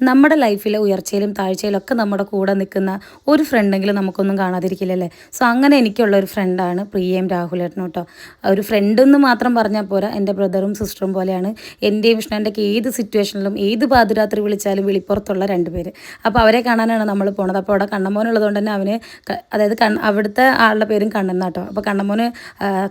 നമ്മുടെ ലൈഫിലെ ഉയർച്ചയിലും താഴ്ചയിലും ഒക്കെ നമ്മുടെ കൂടെ നിൽക്കുന്ന ഒരു ഫ്രണ്ടെങ്കിലും നമുക്കൊന്നും കാണാതിരിക്കില്ലല്ലേ? സോ അങ്ങനെ എനിക്കുള്ള ഒരു ഫ്രണ്ടാണ് പ്രിയയും രാഹുലേട്ടനും കേട്ടോ ഒരു ഫ്രണ്ട് എന്ന് മാത്രം പറഞ്ഞാൽ പോരാ എന്റെ ബ്രദറും സിസ്റ്ററും പോലെയാണ്. എന്റെയും വിഷ്ണുവിന്റെയൊക്കെ ഏത് സിറ്റുവേഷനിലും ഏത് പാതിരാത്രി വിളിച്ചാലും വിളിപ്പുറത്തുള്ള രണ്ട് പേര്. അപ്പോൾ അവരെ കാണാനാണ് നമ്മൾ പോണത്. അപ്പോൾ അവിടെ കണ്ണമോനുള്ളതുകൊണ്ട് തന്നെ അവന് അതായത് കൺ അവിടുത്തെ ആളുടെ പേരും കണ്ണൻ കേട്ടോ അപ്പോൾ കണ്ണമോന്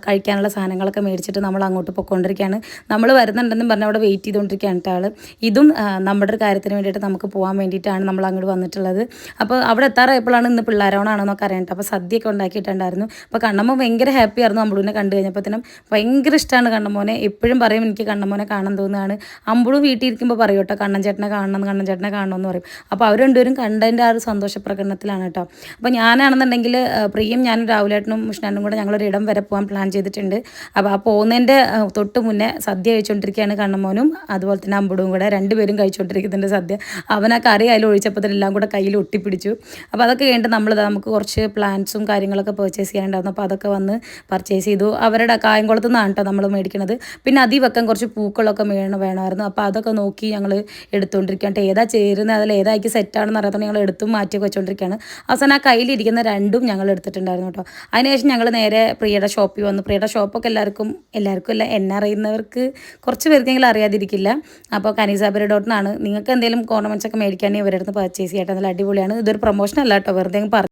കഴിക്കാനുള്ള സാധനങ്ങളൊക്കെ മേടിച്ചിട്ട് നമ്മൾ അങ്ങോട്ട് പൊയ്ക്കൊണ്ടിരിക്കുകയാണ്. നമ്മൾ വരുന്നുണ്ടെന്നും പറഞ്ഞ് അവിടെ വെയിറ്റ് ചെയ്തുകൊണ്ടിരിക്കുകയാണ് കേട്ടോ ആൾ. ഇതും നമ്മുടെ ഒരു കാര്യത്തിന് വേണ്ടിയിട്ട് നമുക്ക് പോകാൻ വേണ്ടിയിട്ടാണ് നമ്മൾ അങ്ങോട്ട് വന്നിട്ടുള്ളത്. അപ്പോൾ അവിടെ എത്താറായപ്പോഴാണ് ഇന്ന് പിള്ളേരോണാണെന്നൊക്കെ അറിയട്ടെ അപ്പോൾ സദ്യയൊക്കെ ഉണ്ടാക്കിയിട്ടുണ്ടായിരുന്നു. അപ്പോൾ കണ്ണമ്മ ഭയങ്കര ഹാപ്പി ആയിരുന്നു അമ്പളൂനെ കണ്ടു കഴിഞ്ഞപ്പോഴത്തേനും. ഭയങ്കര ഇഷ്ടമാണ് കണ്ണമ്മോനെ. എപ്പോഴും പറയും എനിക്ക് കണ്ണമ്മോനെ കാണാൻ തോന്നുകയാണ്. അമ്പുളും വീട്ടിൽ ഇരിക്കുമ്പോൾ പറയും കേട്ടോ കണ്ണൻ ചേട്ടനെ കാണണം കണ്ണൻ ചേട്ടനെ കാണണം എന്ന് പറയും. അപ്പോൾ അവർ രണ്ടുപേരും കണ്ടതിന്റെ ആ ഒരു സന്തോഷ പ്രകടനത്തിലാണ് കേട്ടോ. അപ്പോൾ ഞാനാണെന്നുണ്ടെങ്കിൽ പ്രിയം ഞാൻ രാഹുലേട്ടനും മുഷ്ണാനും കൂടെ ഞങ്ങളൊരു ഇടം വരെ പോകാൻ പ്ലാൻ ചെയ്തിട്ടുണ്ട്. അപ്പോൾ ആ പോകുന്നതിന്റെ തൊട്ട് മുന്നേ സദ്യ കഴിച്ചുകൊണ്ടിരിക്കുകയാണ് കണ്ണമോനും അതുപോലെ തന്നെ അമ്പുടും കൂടെ രണ്ടുപേരും കഴിച്ചുകൊണ്ടിരിക്കുന്നുണ്ട് സദ്യ. അവൻ ആ കറി അതിൽ കൂടെ കയ്യിൽ ഒട്ടിപ്പിടിച്ചു. അപ്പോൾ അതൊക്കെ കഴിഞ്ഞിട്ട് നമ്മൾ നമുക്ക് കുറച്ച് പ്ലാന്റ്സും കാര്യങ്ങളൊക്കെ പർച്ചേസ് ചെയ്യാനുണ്ടായിരുന്നു. അപ്പോൾ അതൊക്കെ വന്ന് പർച്ചേസ് ചെയ്തു. അവരുടെ കായംകുളത്ത് നിന്നാണ് കേട്ടോ നമ്മൾ മേടിക്കണത്. പിന്നെ അതിവക്കം കുറച്ച് പൂക്കളൊക്കെ വേണം വേണമായിരുന്നു. അപ്പോൾ അതൊക്കെ നോക്കി ഞങ്ങൾ എടുത്തുകൊണ്ടിരിക്കുകയാണ്. ഏതാ ചേരുന്നത്? അതിൽ ഏതായിരിക്കും സെറ്റാണെന്ന് അറിയാത്ത ഞങ്ങൾ എടുത്തും മാറ്റി വെച്ചുകൊണ്ടിരിക്കുകയാണ്. അവസാനം ആ കയ്യിലിരിക്കുന്ന രണ്ടും ഞങ്ങൾ എടുത്തിട്ടുണ്ടായിരുന്നു കേട്ടോ. അതിനുശേഷം ഞങ്ങൾ നേരെ പ്രിയയുടെ ഷോപ്പിൽ വന്നു. പ്രിയയുടെ ഷോപ്പൊക്കെ എല്ലാവർക്കും എല്ലാവർക്കും അല്ല എന്നെ അറിയുന്നവർക്ക് കുറച്ച് പേർക്കെങ്കിലും അറിയാതിരിക്കില്ല. അപ്പോൾ കനീസാബരി ഡോട്ടിനാണ് നിങ്ങൾക്ക് എന്തെങ്കിലും ഓർണമെന്റ്സ് ഒക്കെ മേടിക്കാൻ ഇവരുടെ അടുത്ത് പർച്ചേസ് ചെയ്യട്ടെ നല്ല അടിപൊളിയാണ്. ഇതൊരു പ്രൊമോഷൻ അല്ല കേട്ടോ വെറുതെ പറഞ്ഞു